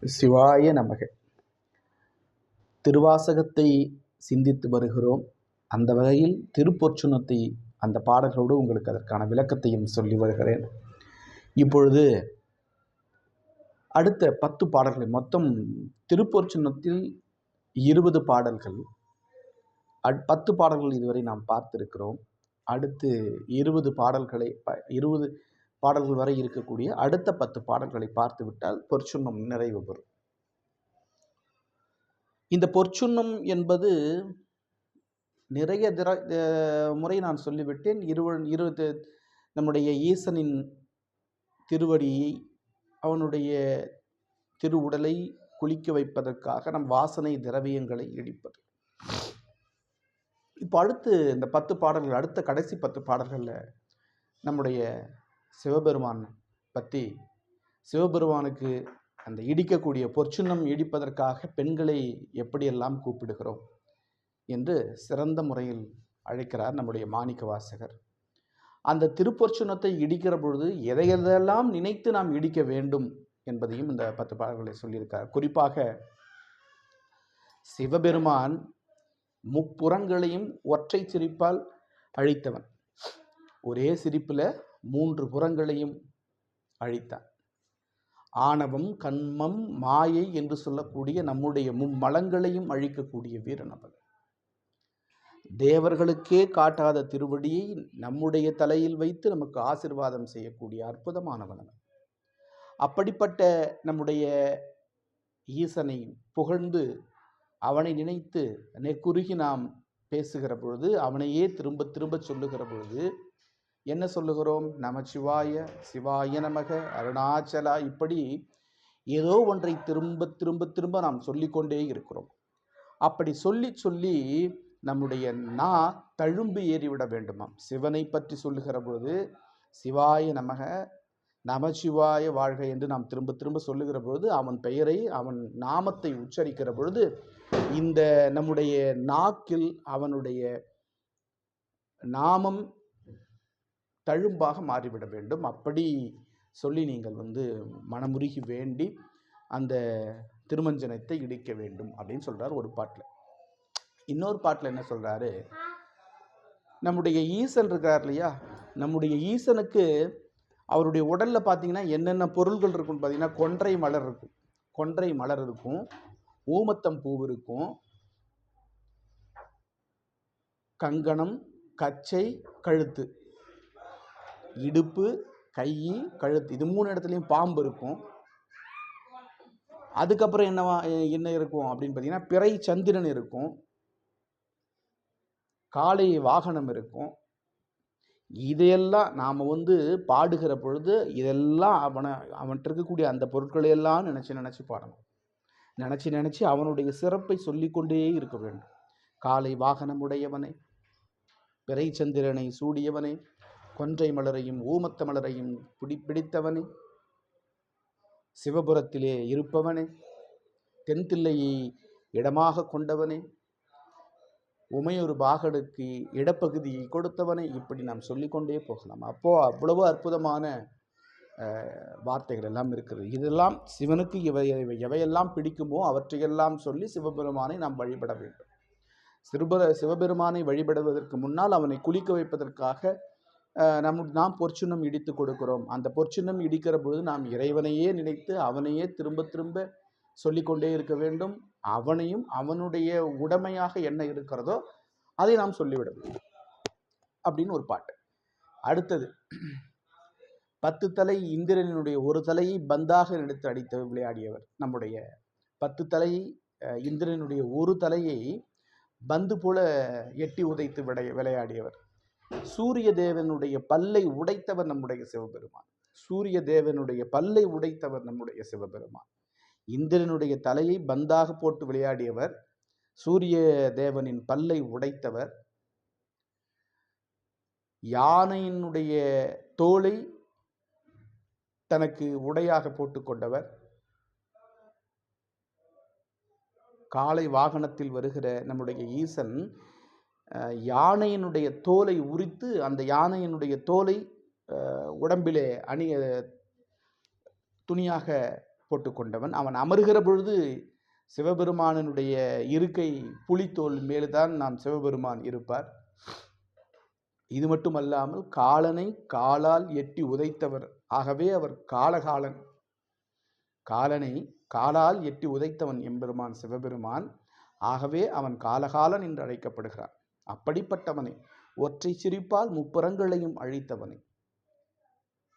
சிவாய நமக. திருவாசகத்தை சிந்தித்து வருகிறோம். அந்த வகையில் திருப்பொற்சுனத்தை அந்த பாடல்களோடு உங்களுக்கு அதற்கான விளக்கத்தையும் சொல்லி வருகிறேன். இப்பொழுது அடுத்த பத்து பாடல்களை மொத்தம் திருப்பொற்சுனத்தில் இருபது பாடல்கள். பத்து பாடல்கள் இதுவரை நாம் பார்த்திருக்கிறோம். அடுத்து இருபது பாடல்களை ப- இருபது பாடல்கள் வரை இருக்கக்கூடிய அடுத்த பத்து பாடல்களை பார்த்துவிட்டால் பொற்சுன்னம் நிறைவு பெறும். இந்த பொற்சுன்னம் என்பது நிறைய திர முறை நான் சொல்லிவிட்டேன். இருவ இரு நம்முடைய ஈசனின் திருவடியை அவனுடைய திருவுடலை குளிக்க வைப்பதற்காக நம் வாசனை திரவியங்களை இடிப்பது. இப்போ அடுத்து இந்த பத்து பாடல்கள் அடுத்த கடைசி பத்து பாடல்களில் நம்முடைய சிவபெருமான் பற்றி சிவபெருமானுக்கு அந்த இடிக்கக்கூடிய பொற்சுன்னம் இடிப்பதற்காக பெண்களை எப்படியெல்லாம் கூப்பிடுகிறோம் என்று சிறந்த முறையில் அழைக்கிறார் நம்முடைய மாணிக்க வாசகர். அந்த திருப்பொற்சுனத்தை இடிக்கிற பொழுது எதை எதையெல்லாம் நினைத்து நாம் இடிக்க வேண்டும் என்பதையும் இந்த பத்து பாடல்களை சொல்லியிருக்கார். குறிப்பாக சிவபெருமான் முப்புறங்களையும் ஒற்றை சிரிப்பால் அழித்தவன். ஒரே சிரிப்பில் மூன்று புறங்களையும் அழித்தான். ஆணவம் கண்மம் மாயை என்று சொல்லக்கூடிய நம்முடைய மும்மலங்களையும் அழிக்கக்கூடிய வீரன் அவன். தேவர்களுக்கே காட்டாத திருவடியை நம்முடைய தலையில் வைத்து நமக்கு ஆசிர்வாதம் செய்யக்கூடிய அற்புதமானவன் அவன். அப்படிப்பட்ட நம்முடைய ஈசனை புகழ்ந்து அவனை நினைத்து நெக்குருகி நாம் பேசுகிற பொழுது அவனையே திரும்ப திரும்ப சொல்லுகிற பொழுது என்ன சொல்லுகிறோம்? நமச்சிவாய சிவாய நமக அருணாச்சலா. இப்படி ஏதோ ஒன்றை திரும்ப திரும்ப திரும்ப நாம் சொல்லிக்கொண்டே இருக்கிறோம். அப்படி சொல்லி சொல்லி நம்முடைய நா தழும்பு ஏறிவிட வேண்டுமாம். சிவனை பற்றி சொல்லுகிற பொழுது சிவாய நமக நமச்சிவாய வாழ்க என்று நாம் திரும்ப திரும்ப சொல்லுகிற பொழுது அவன் பெயரை அவன் நாமத்தை உச்சரிக்கிற பொழுது இந்த நம்முடைய நாக்கில் அவனுடைய நாமம் தழும்பாக மாறிவிட வேண்டும். அப்படி சொல்லி நீங்கள் வந்து மனமுருகி வேண்டி அந்த திருமஞ்சனத்தை இடிக்க வேண்டும் அப்படின்னு சொல்கிறார் ஒரு பாட்டில். இன்னொரு பாட்டில் என்ன சொல்கிறாரு நம்முடைய ஈசன் இருக்கார் இல்லையா? நம்முடைய ஈசனுக்கு அவருடைய உடலில் பார்த்தீங்கன்னா என்னென்ன பொருள்கள் இருக்கும்னு பார்த்தீங்கன்னா கொன்றை மலர் இருக்கும். கொன்றை மலர் இருக்கும். ஊமத்தம் பூ இருக்கும். கங்கணம் கச்சை கழுத்து. இடுப்பு கை கழுத்து. இது மூணு இடத்துலையும் பாம்பு இருக்கும். அதுக்கப்புறம் என்னவா என்ன இருக்கும் அப்படின்னு பார்த்தீங்கன்னா பிறை சந்திரன் இருக்கும். காலை வாகனம் இருக்கும். இதையெல்லாம் நாம் வந்து பாடுகிற பொழுது இதெல்லாம் அவனை அவன்கிட்ட இருக்கக்கூடிய அந்த பொருட்களையெல்லாம் நினச்சி நினச்சி பாடணும். நினச்சி நினச்சி அவனுடைய சிறப்பை சொல்லிக்கொண்டே இருக்க வேண்டும். காலை வாகனம் உடையவனை பிறை சந்திரனை சூடியவனே கொன்றை மலரையும் ஊமத்த மலரையும் பிடி பிடித்தவனே. சிவபுரத்திலே இருப்பவனே. தென்தில்லையை இடமாக கொண்டவனே. உமையொரு பாகனுக்கு இடப்பகுதியை கொடுத்தவனே. இப்படி நாம் சொல்லிக்கொண்டே போகலாம். அப்போ அவ்வளவு அற்புதமான வார்த்தைகள் எல்லாம் இருக்கிறது. இதெல்லாம் சிவனுக்கு இவை எவையெல்லாம் பிடிக்குமோ அவற்றையெல்லாம் சொல்லி சிவபெருமானை நாம் வழிபட வேண்டும். சிறுபுர சிவபெருமானை வழிபடுவதற்கு முன்னால் அவனை குளிக்க வைப்பதற்காக நம் நாம் பொற்சுண்ணம் இடித்து கொடுக்கிறோம். அந்த பொற்சுண்ணம் இடிக்கிற பொழுது நாம் இறைவனையே நினைத்து அவனையே திரும்ப திரும்ப சொல்லிக்கொண்டே இருக்க வேண்டும். அவனையும் அவனுடைய உடைமையாக என்ன இருக்கிறதோ அதை நாம் சொல்லிவிடணும் அப்படின்னு ஒரு பாட்டு. அடுத்தது. பத்து தலை இந்திரனினுடைய ஒரு தலையை பந்தாக எடுத்து அடித்து விளையாடியவர் நம்முடைய பத்து தலை இந்திரனுடைய ஒரு தலையை பந்து போல எட்டி உதைத்து விளை விளையாடியவர். சூரிய தேவனுடைய பல்லை உடைத்தவர் நம்முடைய சிவபெருமான். சூரிய தேவனுடைய பல்லை உடைத்தவர் நம்முடைய சிவபெருமான். இந்திரனுடைய தலையை பந்தாக போட்டு விளையாடியவர் சூரிய தேவனின் பல்லை உடைத்தவர் யானையினுடைய தோலை தனக்கு உடையாக போட்டுக்கொண்டவர் காலை வாகனத்தில் வருகிற நம்முடைய ஈசன் யானையினுடைய தோலை உரித்து அந்த யானையினுடைய தோலை உடம்பிலே அணிய துணியாக போட்டுக்கொண்டவன். அவன் அமருகிற பொழுது சிவபெருமானினுடைய இருக்கை புலித்தோல் மேலுதான் நாம் சிவபெருமான் இருப்பார். இது மட்டுமல்லாமல் காலனை காலால் எட்டி உதைத்தவர். ஆகவே அவர் காலகாலன். காலனை காலால் எட்டி உதைத்தவன் எம்பெருமான் சிவபெருமான். ஆகவே அவன் காலகாலன் என்று அழைக்கப்படுகிறான். அப்படிப்பட்டவனை. ஒற்றை சிரிப்பால் முப்புறங்களையும் அழித்தவனை.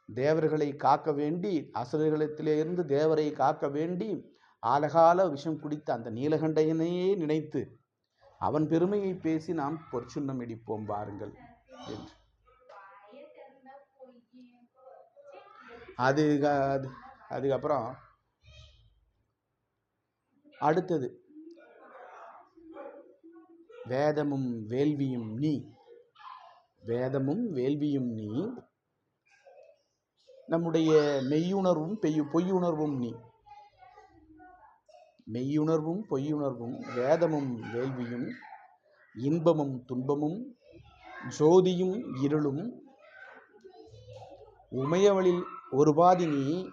தேவர்களை காக்க வேண்டி அசுரர்களிடத்திலிருந்து தேவரை காக்க வேண்டி ஆலகால விஷம் குடித்த அந்த நீலகண்டையனையே நினைத்து அவன் பெருமையை பேசி நாம் பொற்சுண்ணம் இடிப்போம் வாருங்கள் என்று. அது அது அதுக்கப்புறம் அடுத்தது. வேதமும் வேள்வியும் நீ. வேதமும் வேள்வியும் நீ. நம்முடைய மெய்யுணர்வும் பெய்யு பொய்யுணர்வும் நீ. மெய்யுணர்வும் பொய்யுணர்வும் வேதமும் வேள்வியும் இன்பமும் துன்பமும் ஜோதியும் இருளும். உமையவளில் ஒரு பாதி நீ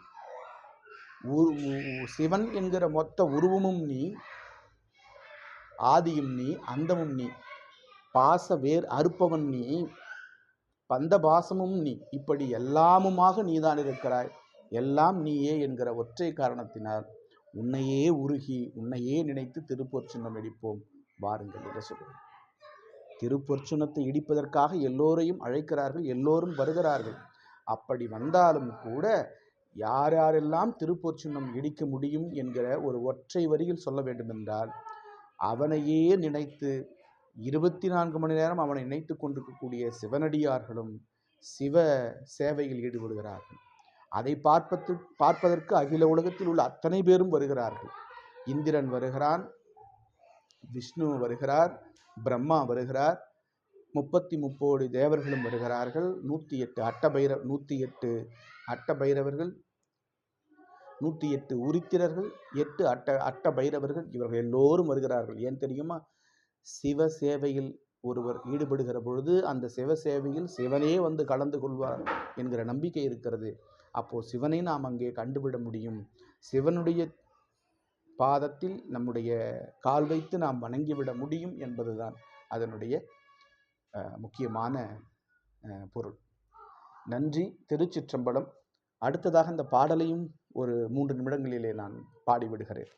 உ- சிவன் என்கிற மொத்த உருவமும் நீ. ஆதியும் நீ அந்தமும் நீ பாச வேர் அறுப்பவன் நீ பந்த பாசமும் நீ. இப்படி எல்லாமுமாக நீதான் இருக்கிறாய். எல்லாம் நீயே என்கிற ஒற்றை காரணத்தினால் உன்னையே உருகி உன்னையே நினைத்து திருப்பொற்சுண்ணம் இடிப்போம். வாருங்கள் என்று சொல்லுவோம். திருப்பொற்சுனத்தை இடிப்பதற்காக எல்லோரையும் அழைக்கிறார்கள் எல்லோரும் வருகிறார்கள். அப்படி வந்தாலும் கூட யார் யாரெல்லாம் திருப்பொற்சுண்ணம் இடிக்க முடியும் என்கிற ஒரு ஒற்றை வரியில் சொல்ல வேண்டுமென்றால் அவனையே நினைத்து இருபத்தி நான்கு மணி நேரம் அவனை நினைத்து கொண்டிருக்கக்கூடிய சிவனடியார்களும் சிவ சேவையில் ஈடுபடுகிறார்கள். அதை பார்ப்பது பார்ப்பதற்கு அகில உலகத்தில் உள்ள அத்தனை பேரும் வருகிறார்கள். இந்திரன் வருகிறான் விஷ்ணு வருகிறார் பிரம்மா வருகிறார் முப்பத்தி முப்போடி தேவர்களும் வருகிறார்கள். நூற்றி எட்டு அட்டபைரவ் நூற்றி எட்டு அட்ட பைரவர்கள் நூற்றி எட்டு உருத்திரர்கள் எட்டு அட்ட அட்ட பைரவர்கள் இவர்கள் எல்லோரும் வருகிறார்கள். ஏன் தெரியுமா? சிவ சேவையில் ஒருவர் ஈடுபடுகிற பொழுது அந்த சிவ சேவையில் சிவனே வந்து கலந்து கொள்வார் என்கிற நம்பிக்கை இருக்கிறது. அப்போ சிவனை நாம் அங்கே கண்டுவிட முடியும். சிவனுடைய பாதத்தில் நம்முடைய கால் வைத்து நாம் வணங்கிவிட முடியும் என்பதுதான் அதனுடைய முக்கியமான பொருள். நன்றி. திருச்சிற்றம்பலம். அடுத்ததாக இந்த பாடலையும் ஒரு மூன்று நிமிடங்களிலே நான் பாடிவிடுகிறேன்.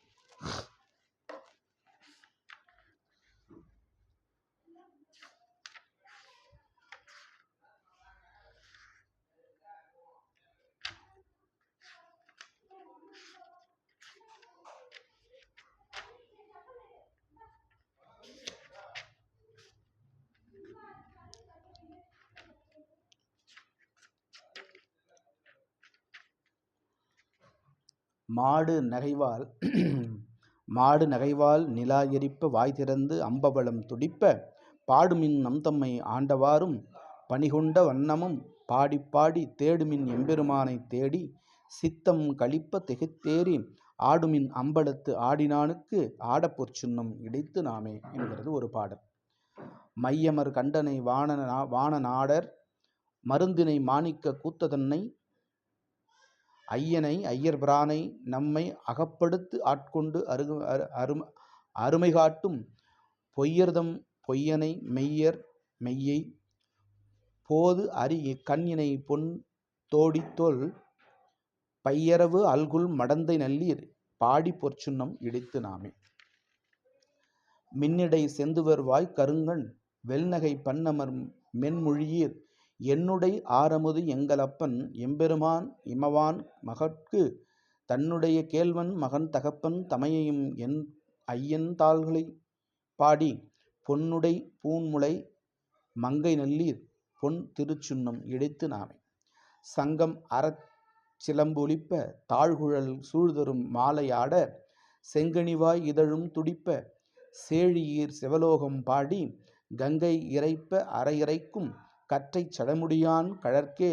மாடு நகைவால் மாடு நகைவால் நிலா எரிப்ப வாய் திறந்து அம்பவளம் துடிப்ப பாடுமின் நம் தம்மை ஆண்டவாறும் பணிகொண்ட வண்ணமும் பாடி பாடி தேடுமின் எம்பெருமானை தேடி சித்தம் கழிப்ப திகைத்தேறி ஆடுமின் அம்பலத்து ஆடினானுக்கு ஆடப்பொற்சுன்னம் இடைத்து நாமே என்கிறது ஒரு பாடல். மையமர் கண்டனை வான வான நாடர் மருந்தினை மாணிக்க கூத்ததன்னை ஐயனை ஐயர் பிரானை நம்மை அகப்படுத்து ஆட்கொண்டு அருகு அரு- அரும அருமை காட்டும் பொய்யர்தம் பொய்யனை மெய்யர் மெய்யை. போது அரி கண்ணினை பொன் தோடித்தொல் பையரவு அல்குல் மடந்தை நல்லீர் பாடி பொற்சுன்னம் இடித்து நாமே. மின்னிடை செந்துவர் வாய் கருங்கண் வெல்நகை பன்னமர் மென்மொழியீர் என்னுடை ஆரமுது எங்களப்பன் எம்பெருமான் இமவான் மகட்கு தன்னுடைய கேள்வன் மகன் தகப்பன் தமையையும் என் ஐயன் தாள்களை பாடி பொன்னுடை பூன்முளை மங்கை நல்லீர் பொன் திருச்சுன்னம் இடைத்து நாமே சங்கம் அறச் சிலம்பொலிப்ப தாழ்குழல் சூழ்தரும் மாலையாட செங்கனிவாய் இதழும் துடிப்ப சேழியீர் சிவலோகம் பாடி கங்கை இறைப்ப அரையிறைக்கும் கற்றைச் சடமுடியான் கழற்கே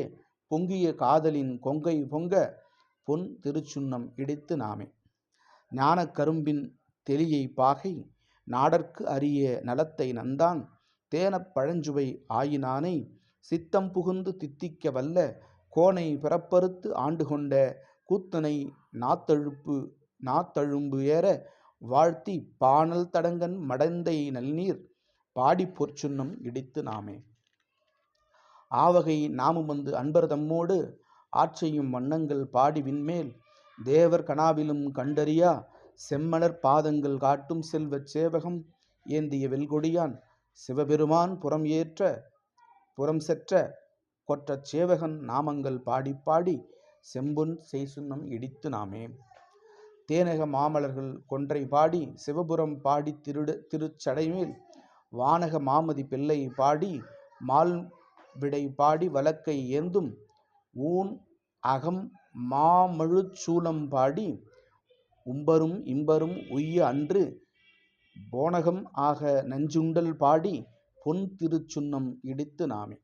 பொங்கிய காதலின் கொங்கை பொங்க பொன் திருச்சுன்னம் இடித்து நாமே. ஞானக் கரும்பின் தெளியை பாகை நாடற்கு அரிய நலத்தை நந்தான் தேனப் பழஞ்சுவை ஆயினானை சித்தம் புகுந்து தித்திக்க வல்ல கோனை பிறப்பறுத்து ஆண்டு கொண்ட கூத்தனை நாத்தழுப்பு நாத்தழும்பு ஏற வாழ்த்தி பானல் தடங்கன் மடந்தை நல்நீர் பாடிப் பொற்சுன்னம் இடித்து நாமே. ஆவகை நாமும் வந்து அன்பர் தம்மோடு ஆட்சியும் வண்ணங்கள் பாடி விண்மேல் தேவர் கனாவிலும் கண்டறியா செம்மலர் பாதங்கள் காட்டும் செல்வச் சேவகம் ஏந்திய வெல்கொடியான் சிவபெருமான் புறம் ஏற்ற புறம் செற்ற கொற்றச் சேவகன் நாமங்கள் பாடி பாடி செம்பொன் செய்சுண்ணம் இடித்து நாமே. தேனக மாமலர்கள் கொன்றை பாடி சிவபுரம் பாடி திருட திருச்சடைமேல் வானக மாமதி பிள்ளை பாடி மால் விடை பாடி வழக்கை ஏந்தும் ஊன் அகம் மாமழுச்சூலம் பாடி உம்பரும் இம்பரும் உய்ய அன்று போனகம் ஆக நஞ்சுண்டல் பாடி பொன் திருச்சுன்னம் இடித்து நாமே.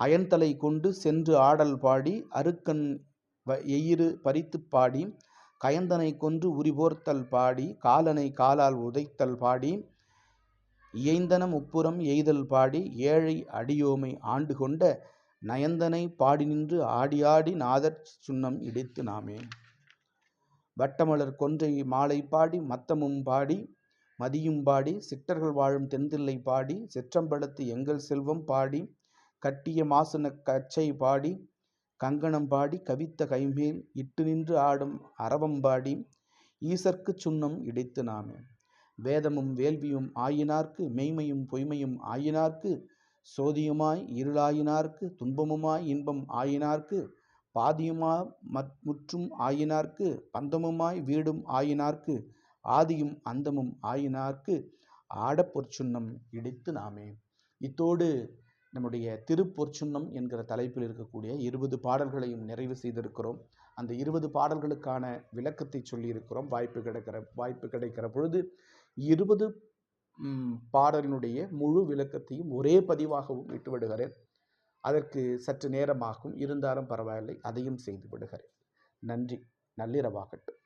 அயன்தலை கொண்டு சென்று ஆடல் பாடி அருக்கன் வ- எயிறு பறித்துப் பாடி கயந்தனை கொன்று உரிபோர்த்தல் பாடி காலனை காலால் உதைத்தல் பாடி இயைந்தனம் உப்புறம் எய்தல் பாடி ஏழை அடியோமை ஆண்டு கொண்ட நயந்தனை பாடி நின்று ஆடி ஆடி நாதற் சுன்னம் இடித்து நாமே. வட்டமலர் கொன்றை மாலை பாடி மத்தமும் பாடி மதியும் பாடி சிற்றர்கள் வாழும் தென்தில்லை பாடி சிற்றம்பலத்து எங்கள் செல்வம் பாடி கட்டிய மாசன கச்சை பாடி கங்கணம் பாடி கவித்த கைமேல் இட்டு நின்று ஆடும் அரவம் பாடி ஈசர்க்குச் சுன்னம் இடித்து நாமே. வேதமும் வேள்வியும் ஆயினார்க்கு மெய்மையும் பொய்மையும் ஆயினார்க்கு சோதியுமாய் இருளாயினார்க்கு துன்பமுமாய் இன்பம் ஆயினார்க்கு பாதியுமா மற் முற்றும் ஆயினார்க்கு பந்தமுமாய் வீடும் ஆயினார்க்கு ஆதியும் அந்தமும் ஆயினார்க்கு ஆடப் பொற்சுன்னம் இடித்து நாமே. இத்தோடு நம்முடைய திருப்பொற்சுன்னம் என்கிற தலைப்பில் இருக்கக்கூடிய இருபது பாடல்களையும் நிறைவு செய்திருக்கிறோம். அந்த இருபது பாடல்களுக்கான விளக்கத்தை சொல்லியிருக்கிறோம். வாய்ப்பு கிடைக்கிற வாய்ப்பு கிடைக்கிற பொழுது இருபது பாடலினுடைய முழு விளக்கத்தையும் ஒரே பதிவாகவும் விட்டுவிடுகிறேன் அதற்கு சற்று நேரமாகும். இருந்தாலும் பரவாயில்லை. அதையும் செய்து விடுகிறேன். நன்றி. நள்ளிரவாகட்டும்.